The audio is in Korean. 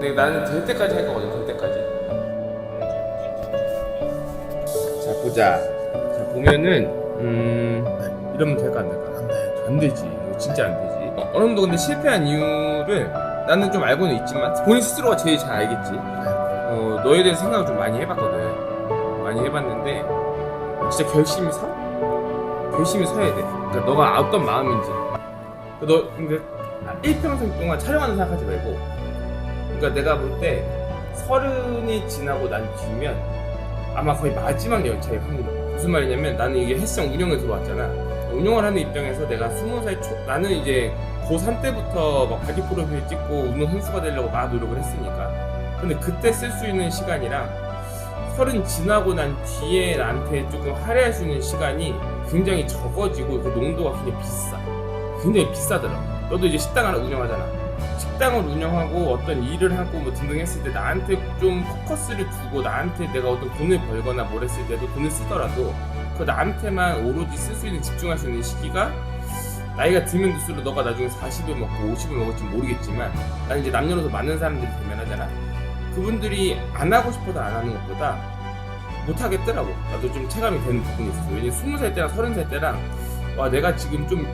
근데 나는 될 때까지 할 거거든 될 때까지 자 보자 자 보면은 음 이러면 될까 안 될까 안 돼. 안 되지. 이거 진짜 안 되지. 어, 어느 정도 근데 실패한 이유를 나는 좀 알고는 있지만 본인 스스로가 제일 잘 알겠지. 어, 너에 대해서 생각을 좀 많이 해봤거든. 많이 해봤는데 진짜 결심이 서? 결심이 서야 돼. 그러니까 너가 어떤 마음인지. 너 근데 일평생 동안 촬영하는 생각하지 말고. 그러니까 내가 볼 때 서른이 지나고 난 뒤면 아마 거의 마지막 연차의 확률. 무슨 말이냐면 나는 이게 헬스장 운영에 들어왔잖아. 운영을 하는 입장에서 내가 스무 살 초, 나는 이제 고3 때부터 막 바디 프로필 찍고 운동 선수가 되려고 막 노력을 했으니까. 근데 그때 쓸 수 있는 시간이랑 서른 지나고 난 뒤에 나한테 조금 할애할 수 있는 시간이 굉장히 적어지고 그 농도가 굉장히 비싸. 굉장히 비싸더라고. 너도 이제 식당 하나 운영하잖아. 식당을 운영하고 어떤 일을 하고 뭐 등등 했을 때 나한테 좀 포커스를 두고 나한테 내가 어떤 돈을 벌거나 뭘 했을 때도 돈을 쓰더라도 그 나한테만 오로지 쓸 수 있는 집중할 수 있는 시기가 나이가 들면 들수록 너가 나중에 40을 먹고 50을 먹을지 모르겠지만 나는 이제 남녀노소 많은 사람들이 대면하잖아. 그분들이 안 하고 싶어도 안 하는 것보다 못 하겠더라고. 나도 좀 체감이 되는 부분이 있었어 왜냐면 20살 때랑 30살 때랑 와 내가 지금 좀